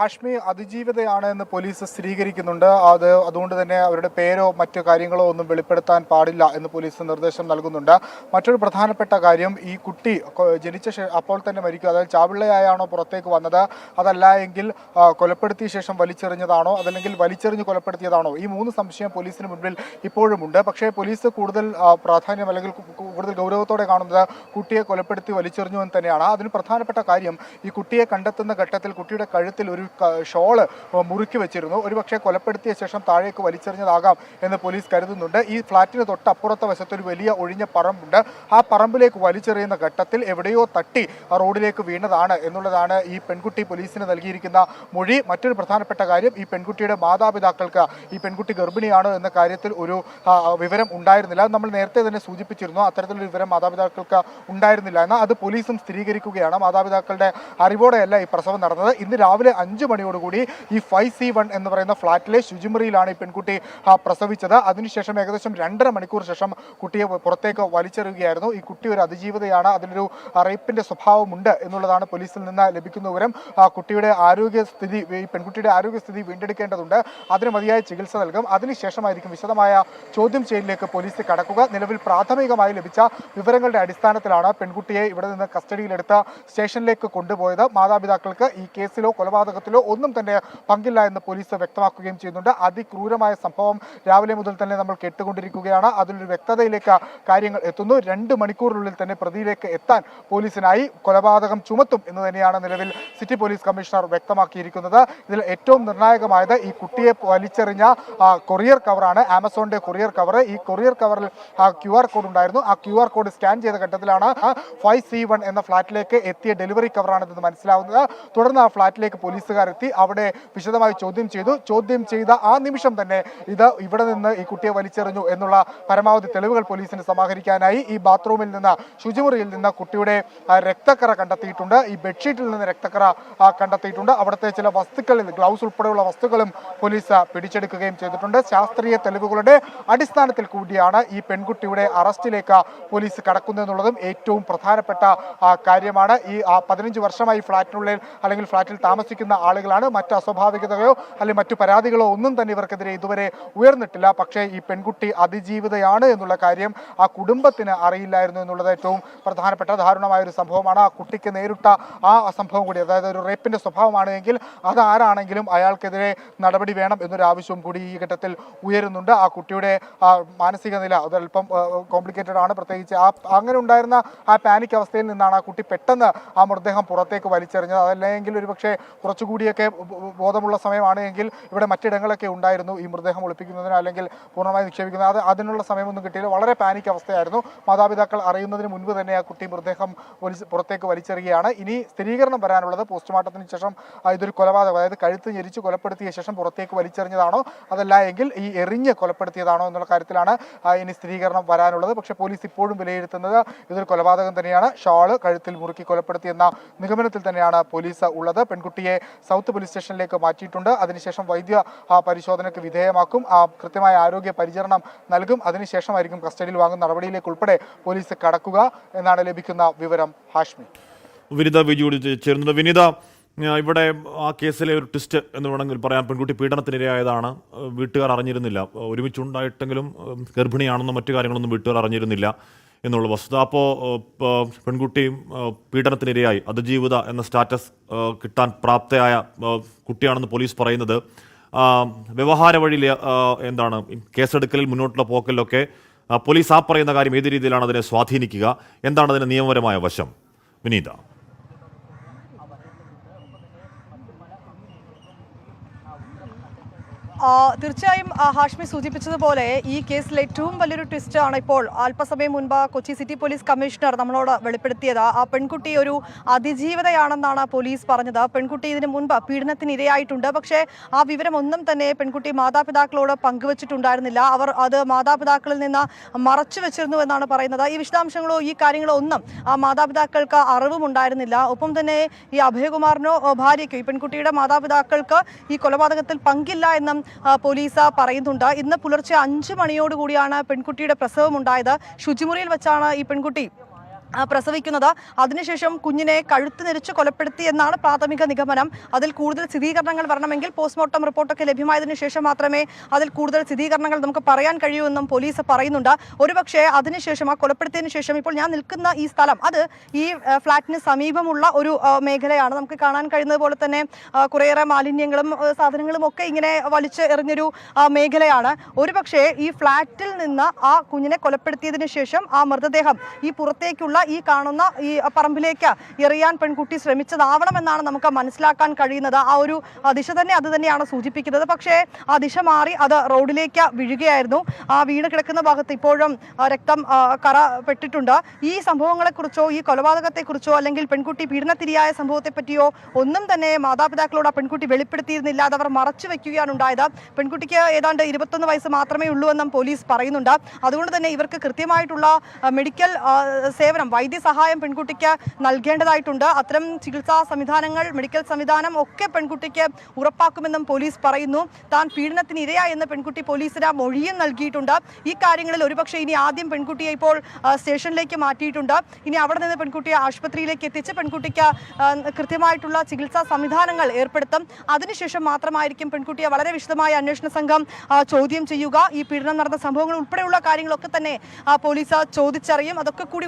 ഹഷ്മി അതിജീവിതയാണ് എന്ന് പോലീസ് സ്ഥിരീകരിക്കുന്നുണ്ട്. അത് അതുകൊണ്ട് തന്നെ അവരുടെ പേരോ മറ്റു കാര്യങ്ങളോ ഒന്നും വെളിപ്പെടുത്താൻ പാടില്ല എന്ന് പോലീസ് നിർദ്ദേശം നൽകുന്നുണ്ട്. മറ്റൊരു പ്രധാനപ്പെട്ട കാര്യം ഈ കുട്ടി ജനിച്ച അപ്പോൾ തന്നെ മരിക്കുക അതായത് ചാവിള്ളയായാണോ പുറത്തേക്ക് വന്നത്? അതല്ല എങ്കിൽ കൊലപ്പെടുത്തിയ ശേഷം വലിച്ചെറിഞ്ഞതാണോ? അതല്ലെങ്കിൽ വലിച്ചെറിഞ്ഞ് കൊലപ്പെടുത്തിയതാണോ? ഈ മൂന്ന് സംശയം പോലീസിന് മുൻപിൽ ഇപ്പോഴുമുണ്ട്. പക്ഷേ പോലീസ് കൂടുതൽ പ്രാധാന്യം അല്ലെങ്കിൽ കൂടുതൽ ഗൗരവത്തോടെ കാണുന്നത് കുട്ടിയെ കൊലപ്പെടുത്തി വലിച്ചെറിഞ്ഞു എന്ന് തന്നെയാണ്. അതിന് പ്രധാനപ്പെട്ട കാര്യം ഈ കുട്ടിയെ കണ്ടെത്തുന്ന ഘട്ടത്തിൽ കുട്ടിയുടെ കഴുത്തിൽ ഒരു ഷോൾ മുറുക്കി വെച്ചിരുന്നു. ഒരുപക്ഷെ കൊലപ്പെടുത്തിയ ശേഷം താഴേക്ക് വലിച്ചെറിഞ്ഞതാകാം എന്ന് പോലീസ് കരുതുന്നുണ്ട്. ഈ ഫ്ളാറ്റിന് തൊട്ടപ്പുറത്തെ ഒരു വലിയ ഒഴിഞ്ഞ പറമ്പുണ്ട്. ആ പറമ്പിലേക്ക് വലിച്ചെറിയുന്ന ഘട്ടത്തിൽ എവിടെയോ തട്ടി റോഡിലേക്ക് വീണതാണ് എന്നുള്ളതാണ് ഈ പെൺകുട്ടി പോലീസിന് നൽകിയിരിക്കുന്ന മൊഴി. മറ്റൊരു പ്രധാനപ്പെട്ട കാര്യം ഈ പെൺകുട്ടിയുടെ മാതാപിതാക്കൾക്ക് ഈ പെൺകുട്ടി ഗർഭിണിയാണോ എന്ന കാര്യത്തിൽ ഒരു വിവരം ഉണ്ടായിരുന്നില്ല. നമ്മൾ നേരത്തെ തന്നെ സൂചിപ്പിച്ചിരുന്നു. അത്തരത്തിലൊരു വിവരം മാതാപിതാക്കൾക്ക് ഉണ്ടായിരുന്നില്ല. എന്നാൽ അത് പോലീസും സ്ഥിരീകരിക്കുകയാണ്. മാതാപിതാക്കളുടെ അറിവോടെയല്ല ഈ പ്രസവം നടന്നത്. ഇന്ന് രാവിലെ അഞ്ച് മണിയോടുകൂടി ഈ ഫൈവ് സി വൺ എന്ന് പറയുന്ന ഫ്ളാറ്റിലെ ശുചിമുറിയിലാണ് ഈ പെൺകുട്ടി പ്രസവിച്ചത്. അതിനുശേഷം ഏകദേശം രണ്ടര മണിക്കൂർ ശേഷം കുട്ടിയെ പുറത്തേക്ക് വലിച്ചെറിയുകയായിരുന്നു. ഈ കുട്ടി ഒരു അതിജീവിതയാണ്. അതിനൊരു റേപ്പിന്റെ സ്വഭാവമുണ്ട് എന്നുള്ളതാണ് പോലീസിൽ നിന്ന് ലഭിക്കുന്ന വിവരം. കുട്ടിയുടെ ആരോഗ്യസ്ഥിതി ഈ പെൺകുട്ടിയുടെ ആരോഗ്യസ്ഥിതി വീണ്ടെടുക്കേണ്ടതുണ്ട്. അതിന് മതിയായ ചികിത്സ നൽകും. അതിനുശേഷമായിരിക്കും വിശദമായ ചോദ്യം ചെയ്യലിലേക്ക് പോലീസ് കടക്കുക. നിലവിൽ പ്രാഥമികമായി ലഭിച്ച വിവരങ്ങളുടെ അടിസ്ഥാനത്തിലാണ് പെൺകുട്ടിയെ ഇവിടെ നിന്ന് കസ്റ്റഡിയിലെടുത്ത് സ്റ്റേഷനിലേക്ക് കൊണ്ടുപോയത്. മാതാപിതാക്കൾക്ക് ഈ കേസിലോ കൊലപാതകത്തിലോ ഒന്നും തന്നെ പങ്കില്ല എന്ന് പോലീസ് വ്യക്തമാക്കുകയും ചെയ്യുന്നുണ്ട്. അതിക്രൂരമായ സംഭവം രാവിലെ മുതൽ തന്നെ നമ്മൾ കേട്ടുകൊണ്ടിരിക്കുകയാണ്. അതിലൊരു വ്യക്തതയിലേക്ക് കാര്യങ്ങൾ എത്തുന്നു. രണ്ട് മണിക്കൂറിനുള്ളിൽ തന്നെ പ്രതിയിലേക്ക് എത്താൻ പോലീസിനായി കൊലപാതകം ചുമത്തും എന്ന് തന്നെയാണ് നിലവിൽ സിറ്റി പോലീസ് കമ്മീഷണർ വ്യക്തമാക്കിയിരിക്കുന്നത്. ഇതിൽ ഏറ്റവും നിർണായകമായത് ഈ കുട്ടിയെ വലിച്ചെറിഞ്ഞ കൊറിയർ കവറാണ്. ആമസോണിന്റെ കൊറിയർ കവർ. ഈ കൊറിയർ കവറിൽ ക്യു ആർ കോഡ് ഉണ്ടായിരുന്നു. ആ ക്യു ആർ കോഡ് സ്കാൻ ചെയ്ത ഘട്ടത്തിലാണ് ഫൈവ് സി വൺ എന്ന ഫ്ളാറ്റിലേക്ക് എത്തിയ ഡെലിവറി കവറാണെന്ന് മനസ്സിലാവുന്നത്. തുടർന്ന് ആ ഫ്ളാറ്റിലേക്ക് പോലീസുകാരെത്തി അവിടെ വിശദമായി ചോദ്യം ചെയ്തു. ചോദ്യം ചെയ്ത ആ നിമിഷം തന്നെ ഇത് ഇവിടെ നിന്ന് ഈ കുട്ടിയെ വലിച്ചെറിഞ്ഞു എന്നുള്ള പരമാവധി തെളിവുകൾ പോലീസിന് സമാഹരിക്കാനായി ഈ ബാത്റൂമിൽ നിന്ന് ശുചിമുറിയിൽ നിന്ന് കുട്ടിയുടെ രക്തക്കറ കണ്ടെത്തിയിട്ടുണ്ട്. ഈ ബെഡ്ഷീറ്റിൽ നിന്ന് രക്തക്കറ കണ്ടെത്തിയിട്ടുണ്ട്. അവിടുത്തെ ചില വസ്തുക്കളിൽ ഗ്ലൗസ് ഉൾപ്പെടെയുള്ള വസ്തുക്കളും പോലീസ് പിടിച്ചെടുക്കുകയും ചെയ്തിട്ടുണ്ട്. ശാസ്ത്രീയ തെളിവുകളുടെ അടിസ്ഥാനത്തിൽ കൂടിയാണ് ഈ പെൺകുട്ടിയുടെ അറസ്റ്റിലേക്ക് പോലീസ് കടക്കുന്നതെന്നുള്ളതും ഏറ്റവും പ്രധാനപ്പെട്ട കാര്യമാണ്. ഈ പതിനഞ്ച് വർഷമായി ഫ്ളാറ്റിനുള്ളിൽ അല്ലെങ്കിൽ ഫ്ളാറ്റിൽ താമസിക്കുന്ന ആളുകളാണ്. മറ്റ് അസ്വാഭാവികതകളോ അല്ലെങ്കിൽ മറ്റു പരാതികളോ ഒന്നും തന്നെ ഇവർക്കെതിരെ ഇതുവരെ ഉയർന്നിട്ടില്ല. പക്ഷേ ഈ പെൺകുട്ടി അതിജീവിതയാണ് എന്നുള്ള കാര്യം ആ കുടുംബത്തിന് അറിയില്ലായിരുന്നു എന്നുള്ളത് ഏറ്റവും പ്രധാനപ്പെട്ട ദാരുണമായ ഒരു സംഭവമാണ്. ആ കുട്ടിക്ക് നേരിട്ട ആ സംഭവം കൂടി അതായത് ഒരു റേപ്പിന്റെ സ്വഭാവമാണ് എങ്കിൽ അതാരാണെങ്കിലും അയാൾക്കെതിരെ നടപടി വേണം എന്നൊരു ആവശ്യവും കൂടി ഈ ഘട്ടത്തിൽ ഉയരുന്നുണ്ട്. ആ കുട്ടിയുടെ മാനസിക നില അതല്പം കോംപ്ലിക്കേറ്റഡ് ആണ്. പ്രത്യേകിച്ച് ആ അങ്ങനെ ഉണ്ടായിരുന്ന ആ പാനിക് അവസ്ഥയിൽ നിന്നാണ് ആ കുട്ടി പെട്ടെന്ന് ആ മൃതദേഹം പുറത്തേക്ക് വലിച്ചെറിഞ്ഞത്. അതല്ലെങ്കിൽ ഒരുപക്ഷെ കുറച്ചുകൂടിയൊക്കെ ബോധമുള്ള സമയമാണ് എങ്കിൽ ഇവിടെ മറ്റിടങ്ങളൊക്കെ ഉണ്ടായിരുന്നു ഈ മൃതദേഹം ഒളിപ്പിക്കുന്നതിന് അല്ലെങ്കിൽ പൂർണമായി നിക്ഷേപിക്കുന്ന അത് അതിനുള്ള സമയമൊന്നും കിട്ടിയില്ല. വളരെ പാനിക് അവസ്ഥയായിരുന്നു. മാതാപിതാക്കൾ അറിയുന്നതിന് മുൻപ് തന്നെ ആ കുട്ടി മൃതദേഹം പുറത്തേക്ക് വലിച്ചെറിയുകയാണ്. ഇനി സ്ഥിരീകരണം വരാനുള്ളത് പോസ്റ്റ്മോർട്ടത്തിന് ശേഷം ഇതൊരു കൊലപാതകം അതായത് കഴുത്ത് ഞെരിച്ച് കൊലപ്പെടുത്തിയ ശേഷം പുറത്തേക്ക് വലിച്ചെറിഞ്ഞതാണോ അതല്ല എങ്കിൽ ഈ എറിഞ്ഞ് കൊലപ്പെടുത്തിയതാണോ എന്നുള്ള കാര്യത്തിലാണ് ഇനി സ്ഥിരീകരണം വരാനുള്ളത്. പക്ഷേ പോലീസ് ഇപ്പോഴും വിലയിരുത്തുന്നത് ഇതൊരു കൊലപാതകം തന്നെയാണ്. ഷാൾ കഴുത്തിൽ മുറുക്കി കൊലപ്പെടുത്തിയെന്ന നിഗമനത്തിൽ തന്നെയാണ് പോലീസ് ഉള്ളത്. പെൺകുട്ടിയെ സൗത്ത് പോലീസ് സ്റ്റേഷനിലേക്ക് മാറ്റിയിട്ടുണ്ട്. അതിനുശേഷം വൈദ്യ പരിശോധനയ്ക്ക് വിധേയമാക്കും. കൃത്യമായ ആരോഗ്യ പരിചരണം നൽകും. അതിനുശേഷമായിരിക്കും കസ്റ്റഡിയിൽ വാങ്ങുന്ന നടപടിയിലേക്ക് ഉൾപ്പെടെ പോലീസ് കടക്കുക എന്നാണ് ലഭിക്കുന്ന വിവരം. ഹാഷ്മി. വിനിത വിജിയോട് ചേരുന്നത് വിനിത ഇവിടെ ആ കേസിലെ ഒരു ട്വിസ്റ്റ് എന്ന് വേണമെങ്കിൽ പറയാം. പെൺകുട്ടി പീഡനത്തിനിരയായതാണ്. വീട്ടുകാർ അറിഞ്ഞിരുന്നില്ല. ഒരുമിച്ചുണ്ടായിട്ടെങ്കിലും ഗർഭിണിയാണെന്നും മറ്റു കാര്യങ്ങളൊന്നും വീട്ടുകാർ അറിഞ്ഞിരുന്നില്ല. എന്നുള്ള വസ്തുത. അപ്പോൾ പെൺകുട്ടിയും പീഡനത്തിനിരയായി. അതിജീവിത എന്ന സ്റ്റാറ്റസ് കിട്ടാൻ പ്രാപ്തയായ കുട്ടിയാണെന്ന് പോലീസ് പറയുന്നത്. വ്യവഹാര വഴിയിൽ എന്താണ് കേസെടുക്കലിൽ മുന്നോട്ടുള്ള പോക്കലിലൊക്കെ പോലീസ് ആ പറയുന്ന കാര്യം ഏത് രീതിയിലാണ് അതിനെ സ്വാധീനിക്കുക? എന്താണ് അതിന്റെ നിയമപരമായ വശം? വിനീത. തീർച്ചയായും ഹാഷ്മി സൂചിപ്പിച്ചതുപോലെ ഈ കേസിൽ ഏറ്റവും വലിയൊരു ട്വിസ്റ്റ് ആണ് ഇപ്പോൾ അല്പസമയം മുൻപ് കൊച്ചി സിറ്റി പോലീസ് കമ്മീഷണർ നമ്മളോട് വെളിപ്പെടുത്തിയത്. ആ പെൺകുട്ടി ഒരു അതിജീവതയാണെന്നാണ് പോലീസ് പറഞ്ഞത്. പെൺകുട്ടി ഇതിനു മുൻപ് പീഡനത്തിന് ഇരയായിട്ടുണ്ട് പക്ഷേ ആ വിവരം ഒന്നും തന്നെ പെൺകുട്ടി മാതാപിതാക്കളോട് പങ്കുവച്ചിട്ടുണ്ടായിരുന്നില്ല. അവർ അത് മാതാപിതാക്കളിൽ നിന്ന് മറച്ചു വെച്ചിരുന്നു എന്നാണ് പറയുന്നത്. ഈ വിശദാംശങ്ങളോ ഈ കാര്യങ്ങളോ ഒന്നും ആ മാതാപിതാക്കൾക്ക് അറിവും ഉണ്ടായിരുന്നില്ല ഒപ്പം തന്നെ ഈ അഭയകുമാറിനോ ഭാര്യയ്ക്കോ ഈ പെൺകുട്ടിയുടെ മാതാപിതാക്കൾക്ക് ഈ കൊലപാതകത്തിൽ പങ്കില്ല എന്നും പോലീസ് പറയുന്നുണ്ട്. ഇന്ന് പുലർച്ചെ അഞ്ച് മണിയോടുകൂടിയാണ് പെൺകുട്ടിയുടെ പ്രസവം ഉണ്ടായത് ശുചിമുറിയിൽ വെച്ചാണ് ഈ പെൺകുട്ടി പ്രസവിക്കുന്നത്. അതിനുശേഷം കുഞ്ഞിനെ കഴുത്ത് നെരിച്ച് കൊലപ്പെടുത്തി എന്നാണ് പ്രാഥമിക നിഗമനം. അതിൽ കൂടുതൽ സ്ഥിരീകരണങ്ങൾ വരണമെങ്കിൽ പോസ്റ്റ്മോർട്ടം റിപ്പോർട്ടൊക്കെ ലഭ്യമായതിനു ശേഷം മാത്രമേ അതിൽ കൂടുതൽ സ്ഥിരീകരണങ്ങൾ നമുക്ക് പറയാൻ കഴിയൂ എന്നും പോലീസ് പറയുന്നുണ്ട്. ഒരുപക്ഷെ അതിനുശേഷം ആ കൊലപ്പെടുത്തിയതിനു ശേഷം ഇപ്പോൾ ഞാൻ നിൽക്കുന്ന ഈ സ്ഥലം അത് ഈ ഫ്ളാറ്റിന് സമീപമുള്ള ഒരു മേഖലയാണ്. നമുക്ക് കാണാൻ കഴിയുന്നത് പോലെ തന്നെ കുറേയേറെ മാലിന്യങ്ങളും സാധനങ്ങളും ഒക്കെ ഇങ്ങനെ വലിച്ച് എറിഞ്ഞൊരു മേഖലയാണ്. ഒരുപക്ഷെ ഈ ഫ്ളാറ്റിൽ നിന്ന് ആ കുഞ്ഞിനെ കൊലപ്പെടുത്തിയതിനു ശേഷം ആ മൃതദേഹം ഈ പുറത്തേക്കുള്ള ഈ കാണുന്ന ഈ പറമ്പിലേക്ക് എറിയാൻ പെൺകുട്ടി ശ്രമിച്ചതാവണമെന്നാണ് നമുക്ക് മനസ്സിലാക്കാൻ കഴിയുന്നത്. ആ ഒരു ദിശ തന്നെ അത് തന്നെയാണ് സൂചിപ്പിക്കുന്നത്. പക്ഷേ ആ ദിശ മാറി അത് റോഡിലേക്ക് വീഴുകയായിരുന്നു. ആ വീണ് കിടക്കുന്ന ഭാഗത്ത് ഇപ്പോഴും രക്തം കറ പെട്ടിട്ടുണ്ട്. ഈ സംഭവങ്ങളെക്കുറിച്ചോ ഈ കൊലപാതകത്തെക്കുറിച്ചോ അല്ലെങ്കിൽ പെൺകുട്ടി പീഡനത്തിരിയായ സംഭവത്തെ പറ്റിയോ ഒന്നും തന്നെ മാതാപിതാക്കളോട് ആ പെൺകുട്ടി വെളിപ്പെടുത്തിയിരുന്നില്ല. അത് അവർ മറച്ചു വെക്കുകയാണ് ഉണ്ടായത്. പെൺകുട്ടിക്ക് ഏതാണ്ട് ഇരുപത്തൊന്ന് വയസ്സ് മാത്രമേ ഉള്ളൂ എന്നും പോലീസ് പറയുന്നുണ്ട്. അതുകൊണ്ട് തന്നെ ഇവർക്ക് കൃത്യമായിട്ടുള്ള മെഡിക്കൽ ആ, സേവനം വൈദ്യസഹായം പെൺകുട്ടിക്ക് നൽകേണ്ടതായിട്ടുണ്ട്. അത്തരം ചികിത്സാ സംവിധാനങ്ങൾ മെഡിക്കൽ സംവിധാനം ഒക്കെ പെൺകുട്ടിക്ക് ഉറപ്പാക്കുമെന്നും പോലീസ് പറയുന്നു. താൻ പീഡനത്തിന് ഇരയായെന്ന് പെൺകുട്ടി പോലീസിന് മൊഴിയും നൽകിയിട്ടുണ്ട്. ഈ കാര്യങ്ങളിൽ ഒരുപക്ഷെ ഇനി ആദ്യം പെൺകുട്ടിയെ ഇപ്പോൾ സ്റ്റേഷനിലേക്ക് മാറ്റിയിട്ടുണ്ട്. ഇനി അവിടെ നിന്ന് പെൺകുട്ടിയെ ആശുപത്രിയിലേക്ക് എത്തിച്ച് പെൺകുട്ടിക്ക് കൃത്യമായിട്ടുള്ള ചികിത്സാ സംവിധാനങ്ങൾ ഏർപ്പെടുത്തും. അതിനുശേഷം മാത്രമായിരിക്കും പെൺകുട്ടിയെ വളരെ വിശദമായ അന്വേഷണ സംഘം ചോദ്യം ചെയ്യുക. ഈ പീഡനം നടന്ന സംഭവങ്ങൾ ഉൾപ്പെടെയുള്ള കാര്യങ്ങളൊക്കെ തന്നെ പോലീസ് ചോദിച്ചറിയും. അതൊക്കെ കൂടി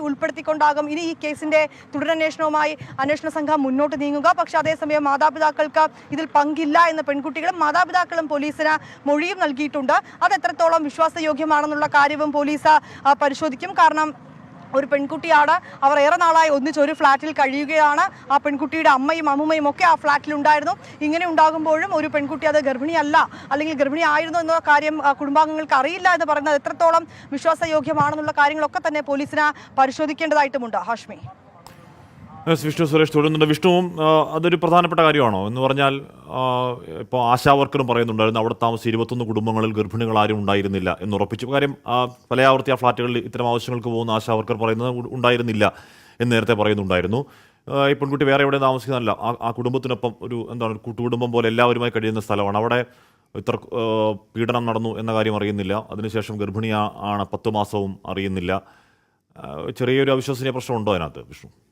ഉൾപ്പെടുത്തിക്കൊണ്ടാകും ഇനി ഈ കേസിന്റെ തുടരന്വേഷണവുമായി അന്വേഷണ സംഘം മുന്നോട്ട് നീങ്ങുക. പക്ഷെ അതേസമയം മാതാപിതാക്കൾക്ക് ഇതിൽ പങ്കില്ല എന്ന പെൺകുട്ടികളും മാതാപിതാക്കളും പോലീസിന് മൊഴിയും നൽകിയിട്ടുണ്ട്. അത് എത്രത്തോളം വിശ്വാസയോഗ്യമാണെന്നുള്ള കാര്യവും പോലീസ് പരിശോധിക്കും. കാരണം ഒരു പെൺകുട്ടിയാണ്. അവർ ഏറെ നാളായി ഒന്നിച്ച് ഒരു ഫ്ലാറ്റിൽ കഴിയുകയാണ്. ആ പെൺകുട്ടിയുടെ അമ്മയും അമ്മുമ്മയും ഒക്കെ ആ ഫ്ലാറ്റിൽ ഉണ്ടായിരുന്നു. ഇങ്ങനെ ഉണ്ടാകുമ്പോഴും ഒരു പെൺകുട്ടി അത് ഗർഭിണിയല്ല അല്ലെങ്കിൽ ഗർഭിണി ആയിരുന്നു എന്ന കാര്യം കുടുംബാംഗങ്ങൾക്ക് അറിയില്ല എന്ന് പറയുന്നത് എത്രത്തോളം വിശ്വാസയോഗ്യമാണെന്നുള്ള കാര്യങ്ങളൊക്കെ തന്നെ പോലീസിന് പരിശോധിക്കേണ്ടതായിട്ടുമുണ്ട്. ഹാഷ്മി. വിഷ്ണു സുരേഷ് തുടരുന്നുണ്ട്. വിഷ്ണുവും അതൊരു പ്രധാനപ്പെട്ട കാര്യമാണോ? എന്ന് പറഞ്ഞാൽ ഇപ്പോൾ ആശാ വർക്കറും പറയുന്നുണ്ടായിരുന്നു അവിടെ താമസിച്ച് ഇരുപത്തൊന്ന് കുടുംബങ്ങളിൽ ഗർഭിണികൾ ആരും ഉണ്ടായിരുന്നില്ല എന്ന് ഉറപ്പിച്ചു. കാര്യം പലയാവർത്തി ആ ഫ്ലാറ്റുകളിൽ ഇത്തരം ആവശ്യങ്ങൾക്ക് പോകുന്ന ആശാ വർക്കർ പറയുന്നത് ഉണ്ടായിരുന്നില്ല എന്ന് നേരത്തെ പറയുന്നുണ്ടായിരുന്നു. ഈ പെൺകുട്ടി വേറെ എവിടെ താമസിക്കുന്നതല്ല. ആ കുടുംബത്തിനൊപ്പം ഒരു എന്താണ് ഒരു കൂട്ടുകുടുംബം പോലെ എല്ലാവരുമായി കഴിയുന്ന സ്ഥലമാണ്. അവിടെ ഇത്ര പീഡനം നടന്നു എന്ന കാര്യം അറിയുന്നില്ല. അതിനുശേഷം ഗർഭിണി ആ- ആണ് പത്ത് മാസവും അറിയുന്നില്ല. ചെറിയൊരു അവിശ്വസനീയ പ്രശ്നമുണ്ടോ അതിനകത്ത് വിഷ്ണു?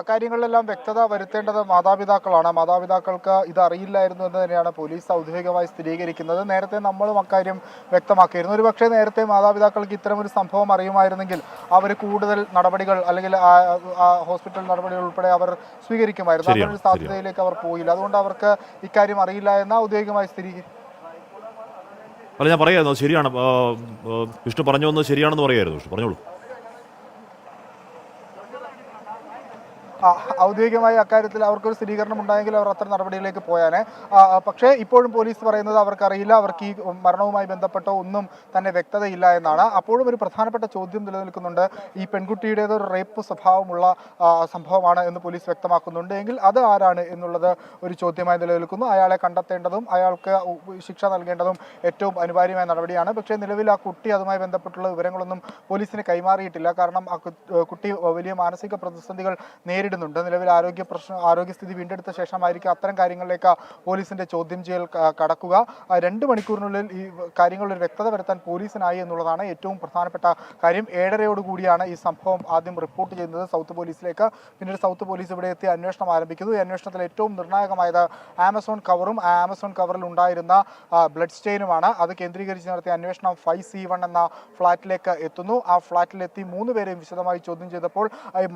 അക്കാര്യങ്ങളിലെല്ലാം വ്യക്തത വരുത്തേണ്ടത് മാതാപിതാക്കളാണ്. മാതാപിതാക്കൾക്ക് ഇത് അറിയില്ലായിരുന്നു എന്ന് തന്നെയാണ് പോലീസ് ഔദ്യോഗികമായി സ്ഥിരീകരിക്കുന്നത്. നേരത്തെ നമ്മളും അക്കാര്യം വ്യക്തമാക്കിയിരുന്നു. ഒരു പക്ഷേ നേരത്തെ മാതാപിതാക്കൾക്ക് ഇത്തരമൊരു സംഭവം അറിയുമായിരുന്നെങ്കിൽ അവർ കൂടുതൽ നടപടികൾ അല്ലെങ്കിൽ ഹോസ്പിറ്റൽ നടപടികൾ ഉൾപ്പെടെ അവർ സ്വീകരിക്കുമായിരുന്നു. അങ്ങനൊരു സാധ്യതയിലേക്ക് അവർ പോയില്ല. അതുകൊണ്ട് അവർക്ക് ഇക്കാര്യം അറിയില്ല എന്ന് ഔദ്യോഗികമായി സ്ഥിരീകരിക്കും അല്ല ഞാൻ പറയായിരുന്നു ശരിയാണ്. വിഷ്ണു പറഞ്ഞു വന്നത് ശരിയാണെന്ന് പറയായിരുന്നു. വിഷ്ണു പറഞ്ഞോളൂ. ഔദ്യോഗികമായി അക്കാര്യത്തിൽ അവർക്കൊരു സ്ഥിരീകരണം ഉണ്ടായെങ്കിൽ അവർ അത്തരം നടപടികളിലേക്ക് പോയാനെ. പക്ഷേ ഇപ്പോഴും പോലീസ് പറയുന്നത് അവർക്കറിയില്ല അവർക്ക് ഈ മരണവുമായി ബന്ധപ്പെട്ട ഒന്നും തന്നെ വ്യക്തതയില്ല എന്നാണ്. അപ്പോഴും ഒരു പ്രധാനപ്പെട്ട ചോദ്യം നിലനിൽക്കുന്നുണ്ട്. ഈ പെൺകുട്ടിയുടേത് ഒരു റേപ്പ് സ്വഭാവമുള്ള സംഭവമാണ് എന്ന് പോലീസ് വ്യക്തമാക്കുന്നുണ്ട്. എങ്കിൽ അത് ആരാണ് എന്നുള്ളത് ഒരു ചോദ്യമായി നിലനിൽക്കുന്നു. അയാളെ കണ്ടെത്തേണ്ടതും അയാൾക്ക് ശിക്ഷ നൽകേണ്ടതും ഏറ്റവും അനിവാര്യമായ നടപടിയാണ്. പക്ഷേ നിലവിൽ ആ കുട്ടി അതുമായി ബന്ധപ്പെട്ടുള്ള വിവരങ്ങളൊന്നും പോലീസിന് കൈമാറിയിട്ടില്ല. കാരണം ആ കുട്ടി വലിയ മാനസിക പ്രതിസന്ധികൾ നേരിടുന്നുണ്ട്. നിലവിൽ ആരോഗ്യ പ്രശ്നം ആരോഗ്യസ്ഥിതി വീണ്ടെടുത്ത ശേഷമായിരിക്കും അത്തരം കാര്യങ്ങളിലേക്ക് പോലീസിന്റെ ചോദ്യം ചെയ്യൽ കടക്കുക. രണ്ട് മണിക്കൂറിനുള്ളിൽ ഈ കാര്യങ്ങളിൽ ഒരു വ്യക്തത വരുത്താൻ പോലീസിനായി എന്നുള്ളതാണ് ഏറ്റവും പ്രധാനപ്പെട്ട കാര്യം. ഏഴരയോട് കൂടിയാണ് ഈ സംഭവം ആദ്യം റിപ്പോർട്ട് ചെയ്യുന്നത് സൗത്ത് പോലീസിലേക്ക്. പിന്നീട് സൗത്ത് പോലീസ് ഇവിടെ എത്തി അന്വേഷണം ആരംഭിക്കുന്നു. ഈ അന്വേഷണത്തിൽ ഏറ്റവും നിർണായകമായത് ആമസോൺ കവറും ആമസോൺ കവറിൽ ഉണ്ടായിരുന്ന ബ്ലഡ് സ്റ്റെയിനുമാണ്. അത് കേന്ദ്രീകരിച്ച് നടത്തിയ അന്വേഷണം ഫൈവ് സി വൺ എന്ന ഫ്ളാറ്റിലേക്ക് എത്തുന്നു. ആ ഫ്ളാറ്റിലെത്തി മൂന്ന് പേരെയും വിശദമായി ചോദ്യം ചെയ്തപ്പോൾ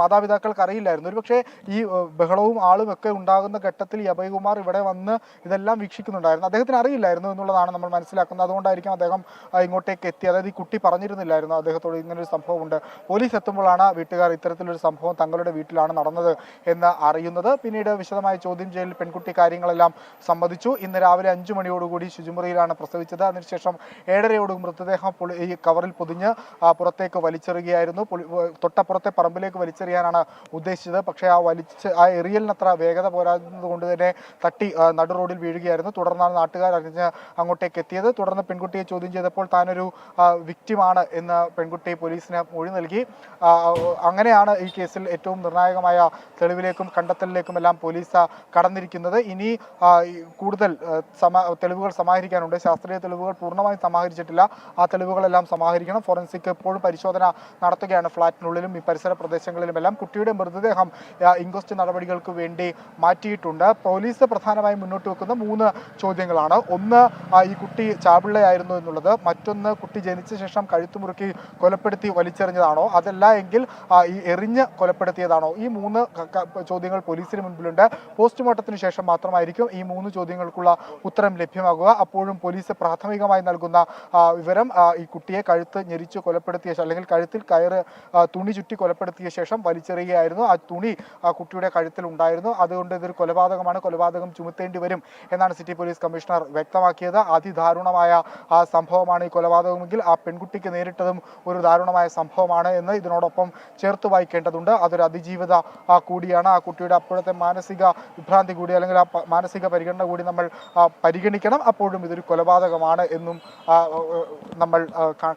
മാതാപിതാക്കൾക്ക് അറിയില്ലായിരുന്നു. ഒരുപക്ഷെ ഈ ബഹളവും ആളും ഒക്കെ ഉണ്ടാകുന്ന ഘട്ടത്തിൽ ഈ അഭയകുമാർ ഇവിടെ വന്ന് ഇതെല്ലാം വീക്ഷിക്കുന്നുണ്ടായിരുന്നു. അദ്ദേഹത്തിന് അറിയില്ലായിരുന്നു എന്നുള്ളതാണ് നമ്മൾ മനസ്സിലാക്കുന്നത്. അതുകൊണ്ടായിരിക്കും അദ്ദേഹം ഇങ്ങോട്ടേക്ക് എത്തി. അതായത് ഈ കുട്ടി പറഞ്ഞിരുന്നില്ലായിരുന്നു അദ്ദേഹത്തോട് ഇങ്ങനൊരു സംഭവമുണ്ട്. പോലീസ് എത്തുമ്പോഴാണ് വീട്ടുകാർ ഇത്തരത്തിലൊരു സംഭവം തങ്ങളുടെ വീട്ടിലാണ് നടന്നത് എന്ന് അറിയുന്നത്. പിന്നീട് വിശദമായ ചോദ്യം ചെയ്യലിൽ പെൺകുട്ടി കാര്യങ്ങളെല്ലാം സമ്മതിച്ചു ഇന്ന് രാവിലെ അഞ്ചു മണിയോടുകൂടി ശുചിമുറിയിലാണ് പ്രസവിച്ചത്. അതിനുശേഷം ഏഴരയോട് മൃതദേഹം ഈ കവറിൽ പൊതിഞ്ഞ് പുറത്തേക്ക് വലിച്ചെറിയുകയായിരുന്നു. തൊട്ടപ്പുറത്തെ പറമ്പിലേക്ക് വലിച്ചെറിയാനാണ് ഉദ്ദേശിച്ചത്. പക്ഷേ ആ വലിച്ച് ആ എറിയലിന് അത്ര വേഗത പോരാത്തത് കൊണ്ട് തന്നെ തട്ടി നടു റോഡിൽ വീഴുകയായിരുന്നു. തുടർന്നാണ് നാട്ടുകാർ അറിഞ്ഞ് അങ്ങോട്ടേക്ക് എത്തിയത്. തുടർന്ന് പെൺകുട്ടിയെ ചോദ്യം ചെയ്തപ്പോൾ താനൊരു വിക്റ്റിമാണ് എന്ന് പെൺകുട്ടി പോലീസിന് മൊഴി നൽകി. അങ്ങനെയാണ് ഈ കേസിൽ ഏറ്റവും നിർണായകമായ തെളിവിലേക്കും കണ്ടെത്തലിലേക്കും എല്ലാം പോലീസ് കടന്നിരിക്കുന്നത്. ഇനി കൂടുതൽ തെളിവുകൾ സമാഹരിക്കാനുണ്ട്. ശാസ്ത്രീയ തെളിവുകൾ പൂർണമായും സമാഹരിച്ചിട്ടില്ല. ആ തെളിവുകളെല്ലാം സമാഹരിക്കണം. ഫോറൻസിക് എപ്പോഴും പരിശോധന നടത്തുകയാണ് ഫ്ളാറ്റിനുള്ളിലും ഈ പരിസര പ്രദേശങ്ങളിലുമെല്ലാം കുട്ടിയുടെ മൃതദേഹം ഇൻക്വസ്റ്റ് നടപടികൾക്ക് വേണ്ടി മാറ്റിയിട്ടുണ്ട്. പോലീസ് പ്രധാനമായും മുന്നോട്ട് വെക്കുന്ന മൂന്ന് ചോദ്യങ്ങളാണ്. ഒന്ന് ഈ കുട്ടി ചാപിള്ളയായിരുന്നു എന്നുള്ളത്. മറ്റൊന്ന് കുട്ടി ജനിച്ച ശേഷം കഴുത്തുമുറുക്കി കൊലപ്പെടുത്തി വലിച്ചെറിഞ്ഞതാണോ? അതല്ല എങ്കിൽ ഈ എറിഞ്ഞ് കൊലപ്പെടുത്തിയതാണോ? ഈ മൂന്ന് ചോദ്യങ്ങൾ പോലീസിന് മുൻപിലുണ്ട്. പോസ്റ്റ്മോർട്ടത്തിന് ശേഷം മാത്രമായിരിക്കും ഈ മൂന്ന് ചോദ്യങ്ങൾക്കുള്ള ഉത്തരം ലഭ്യമാകുക. അപ്പോഴും പോലീസ് പ്രാഥമികമായി നൽകുന്ന വിവരം ഈ കുട്ടിയെ കഴുത്ത് ഞെരിച്ച് കൊലപ്പെടുത്തിയ അല്ലെങ്കിൽ കഴുത്തിൽ കയറ് തുണി ചുറ്റി കൊലപ്പെടുത്തിയ ശേഷം വലിച്ചെറിയുകയായിരുന്നു. ആ തുണി ആ, കുട്ടിയുടെ കഴുത്തിൽ ഉണ്ടായിരുന്നു. അതുകൊണ്ട് ഇതൊരു കൊലപാതകമാണ്. കൊലപാതകം ചുമത്തേണ്ടി വരും എന്നാണ് സിറ്റി പോലീസ് കമ്മീഷണർ വ്യക്തമാക്കിയത്. അതിദാരുണമായ ആ സംഭവമാണ് ഈ കൊലപാതകമെങ്കിൽ ആ പെൺകുട്ടിക്ക് നേരിട്ടതും ഒരു ദാരുണമായ സംഭവമാണ് എന്ന് ഇതിനോടൊപ്പം ചേർത്ത് വായിക്കേണ്ടതുണ്ട്. അതൊരു അതിജീവിത ആ, കൂടിയാണ്. ആ കുട്ടിയുടെ അപ്പോഴത്തെ മാനസിക വിഭ്രാന്തി കൂടി അല്ലെങ്കിൽ ആ മാനസിക പരിഗണന കൂടി നമ്മൾ പരിഗണിക്കണം. അപ്പോഴും ഇതൊരു കൊലപാതകമാണ് എന്നും നമ്മൾ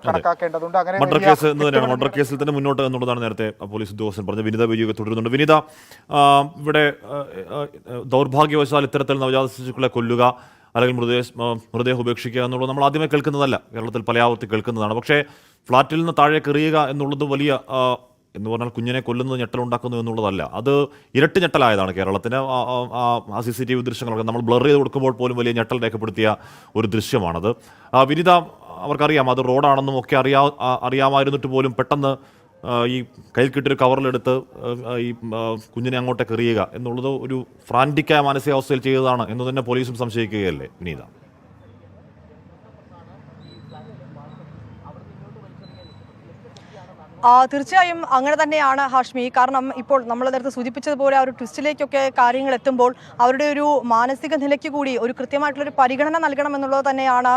കണക്കാക്കേണ്ടതുണ്ട്. അങ്ങനെ മർഡർ കേസ് മർഡർ കേസിൽ തന്നെ മുന്നോട്ട് എന്നുള്ളതാണ് നേരത്തെ പോലീസ് ഉദ്യോഗസ്ഥൻ പറഞ്ഞു വിനിത വിജയൊക്കെ തുടരുന്നുണ്ട്. വിനിത ഇവിടെ ദൗർഭാഗ്യവശാൽ ഇത്തരത്തിൽ നവജാത ശിശുക്കളെ കൊല്ലുക അല്ലെങ്കിൽ മൃതദേഹ മൃതദേഹം ഉപേക്ഷിക്കുക എന്നുള്ളത് നമ്മൾ ആദ്യമേ കേൾക്കുന്നതല്ല. കേരളത്തിൽ പലയാവർത്തി കേൾക്കുന്നതാണ്. പക്ഷേ ഫ്ളാറ്റിൽ നിന്ന് താഴേക്ക് എറിയുക എന്നുള്ളത് വലിയ എന്ന് പറഞ്ഞാൽ കുഞ്ഞിനെ കൊല്ലുന്നത് ഞെട്ടലുണ്ടാക്കുന്നു എന്നുള്ളതല്ല. അത് ഇരട്ടി ഞെട്ടലായതാണ് കേരളത്തിന്. ആ- സി സി ടി വി ദൃശ്യങ്ങളൊക്കെ നമ്മൾ ബ്ലർ ചെയ്ത് കൊടുക്കുമ്പോൾ പോലും വലിയ ഞെട്ടൽ രേഖപ്പെടുത്തിയ ഒരു ദൃശ്യമാണത്. വിനിത അവർക്കറിയാം അത് റോഡാണെന്നും ഒക്കെ അറിയാ അറിയാമായിരുന്നിട്ട് പോലും പെട്ടെന്ന് ഈ കയ്യിൽ കിട്ടിയൊരു കവറിലെടുത്ത് ഈ കുഞ്ഞിനെ അങ്ങോട്ടേക്ക് എറിയുക എന്നുള്ളത് ഒരു ഫ്രാന്റിക്കായ മാനസികാവസ്ഥയിൽ ചെയ്തതാണ് എന്ന് തന്നെ പോലീസും സംശയിക്കുകയല്ലേ വിനീത? തീർച്ചയായും അങ്ങനെ തന്നെയാണ് ഹാഷ്മി. കാരണം ഇപ്പോൾ നമ്മൾ നേരത്തെ സൂചിപ്പിച്ചതുപോലെ ആ ഒരു ട്വിസ്റ്റിലേക്കൊക്കെ കാര്യങ്ങൾ എത്തുമ്പോൾ അവരുടെ ഒരു മാനസിക നിലയ്ക്ക് കൂടി ഒരു കൃത്യമായിട്ടുള്ള ഒരു പരിഗണന നൽകണം എന്നുള്ളത് തന്നെയാണ്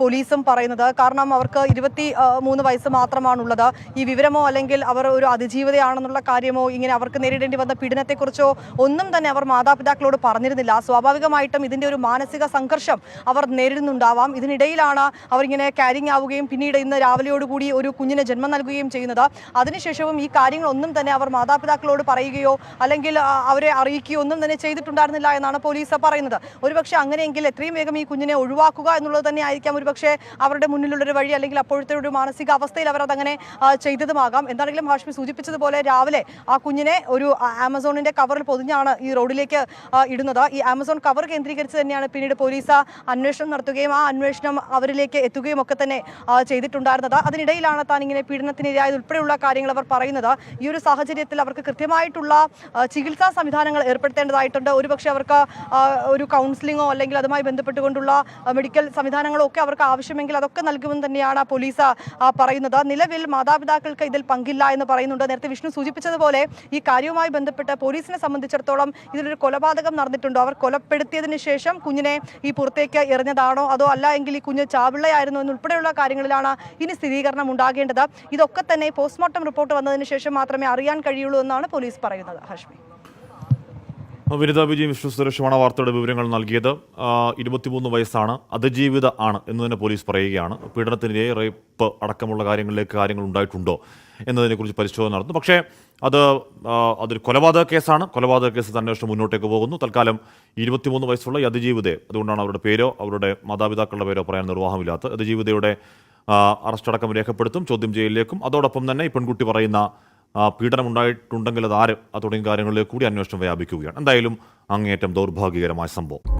പോലീസും പറയുന്നത്. കാരണം അവർക്ക് ഇരുപത്തി മൂന്ന് വയസ്സ് മാത്രമാണുള്ളത്. ഈ വിവരമോ അല്ലെങ്കിൽ അവർ ഒരു അതിജീവിതയാണെന്നുള്ള കാര്യമോ ഇങ്ങനെ അവർക്ക് നേരിടേണ്ടി വന്ന പീഡനത്തെക്കുറിച്ചോ ഒന്നും തന്നെ അവർ മാതാപിതാക്കളോട് പറഞ്ഞിരുന്നില്ല. സ്വാഭാവികമായിട്ടും ഇതിന്റെ ഒരു മാനസിക സംഘർഷം അവർ നേരിടുന്നുണ്ടാവാം. ഇതിനിടയിലാണ് അവരിങ്ങനെ കാരിങ് ആവുകയും പിന്നീട് ഇന്ന് രാവിലെയോടുകൂടി ഒരു കുഞ്ഞിന് ജന്മം നൽകുകയും ചെയ്യുന്നത്. അതിനുശേഷവും ഈ കാര്യങ്ങളൊന്നും തന്നെ അവർ മാതാപിതാക്കളോട് പറയുകയോ അല്ലെങ്കിൽ അവരെ അറിയിക്കുകയോ ഒന്നും തന്നെ ചെയ്തിട്ടുണ്ടായിരുന്നില്ല എന്നാണ് പോലീസ് പറയുന്നത്. ഒരുപക്ഷെ അങ്ങനെയെങ്കിൽ എത്രയും വേഗം ഈ കുഞ്ഞിനെ ഒഴിവാക്കുക എന്നുള്ളത് തന്നെ ആയിരിക്കാം. ഒരുപക്ഷെ അവരുടെ മുന്നിലുള്ളൊരു വഴി അല്ലെങ്കിൽ അപ്പോഴത്തെ ഒരു മാനസിക അവസ്ഥയിൽ അവർ അതങ്ങനെ ചെയ്തതുമാകാം. എന്താണെങ്കിലും ഹാഷ്മി സൂചിപ്പിച്ചതുപോലെ രാവിലെ ആ കുഞ്ഞിനെ ഒരു ആമസോണിന്റെ കവറിൽ പൊതിഞ്ഞാണ് ഈ റോഡിലേക്ക് ഇടുന്നത്. ഈ ആമസോൺ കവർ കേന്ദ്രീകരിച്ച് തന്നെയാണ് പിന്നീട് പോലീസ് അന്വേഷണം നടത്തുകയും ആ അന്വേഷണം അവരിലേക്ക് എത്തുകയും ഒക്കെ തന്നെ ചെയ്തിട്ടുണ്ടായിരുന്നത്. അതിനിടയിലാണ് താൻ ഇങ്ങനെ പീഡനത്തിനിരയായത് ഉൾപ്പെടെയുള്ള കാര്യങ്ങൾ അവർ പറയുന്നത്. ഈ ഒരു സാഹചര്യത്തിൽ അവർക്ക് കൃത്യമായിട്ടുള്ള ചികിത്സാ സംവിധാനങ്ങൾ ഏർപ്പെടുത്തേണ്ടതായിട്ടുണ്ട്. ഒരുപക്ഷെ അവർക്ക് ഒരു കൗൺസിലിങ്ങോ അല്ലെങ്കിൽ അതുമായി ബന്ധപ്പെട്ടുകൊണ്ടുള്ള മെഡിക്കൽ സംവിധാനങ്ങളോ ഒക്കെ അവർക്ക് ആവശ്യമെങ്കിൽ അതൊക്കെ നൽകുമെന്ന് തന്നെയാണ് പോലീസ് പറയുന്നത്. നിലവിൽ മാതാപിതാക്കൾക്ക് ഇതിൽ പങ്കില്ല എന്ന് പറയുന്നുണ്ട്. നേരത്തെ വിഷ്ണു സൂചിപ്പിച്ചതുപോലെ ഈ കാര്യവുമായി ബന്ധപ്പെട്ട് പോലീസിനെ സംബന്ധിച്ചിടത്തോളം ഇതിലൊരു കൊലപാതകം നടന്നിട്ടുണ്ടോ? അവർ കൊലപ്പെടുത്തിയതിനു ശേഷം കുഞ്ഞിനെ ഈ പുറത്തേക്ക് എറിഞ്ഞതാണോ? അതോ അല്ല എങ്കിൽ ഈ കുഞ്ഞ് ചാവിള്ളയായിരുന്നു എന്നുൾപ്പെടെയുള്ള കാര്യങ്ങളിലാണ് ഇനി സ്ഥിരീകരണം ഉണ്ടാകേണ്ടത്. ഇതൊക്കെ തന്നെ പോസ്റ്റ്മോർട്ടം റിപ്പോർട്ട് വന്നതിന് ശേഷം മാത്രമേ അറിയാൻ കഴിയുള്ളൂ എന്നാണ് പോലീസ് പറയുന്നത് ഹഷ്മി. വിനിത വിജയ് വിഷ്ണു സുരക്ഷമാണ് വാർത്തയുടെ വിവരങ്ങൾ നൽകിയത്. ഇരുപത്തിമൂന്ന് വയസ്സാണ് അതിജീവിത ആണ് എന്ന് തന്നെ പോലീസ് പറയുകയാണ്. പീഡനത്തിനിരെ റേപ്പ് അടക്കമുള്ള കാര്യങ്ങളിലേക്ക് കാര്യങ്ങൾ ഉണ്ടായിട്ടുണ്ടോ എന്നതിനെക്കുറിച്ച് പരിശോധന നടത്തുന്നു. പക്ഷേ അത് അതൊരു കൊലപാതക കേസാണ്. കൊലപാതക കേസ് അന്വേഷണം മുന്നോട്ടേക്ക് പോകുന്നു. തൽക്കാലം ഇരുപത്തിമൂന്ന് വയസ്സുള്ള ഈ അതിജീവിതയെ അതുകൊണ്ടാണ് അവരുടെ പേരോ അവരുടെ മാതാപിതാക്കളുടെ പേരോ പറയാൻ നിർവാഹമില്ലാത്ത അതിജീവിതയുടെ ആ, അറസ്റ്റ് അടക്കം രേഖപ്പെടുത്തും ചോദ്യം ചെയ്യലിലേക്കും അതോടൊപ്പം തന്നെ ഈ പെൺകുട്ടി പറയുന്ന പീഡനം ഉണ്ടായിട്ടുണ്ടെങ്കിൽ അത് ആര്? തുടങ്ങിയ കാര്യങ്ങളിലേക്ക് കൂടി അന്വേഷണം വ്യാപിക്കുകയാണ്. എന്തായാലും അങ്ങേയറ്റം ദൗർഭാഗ്യകരമായ സംഭവം.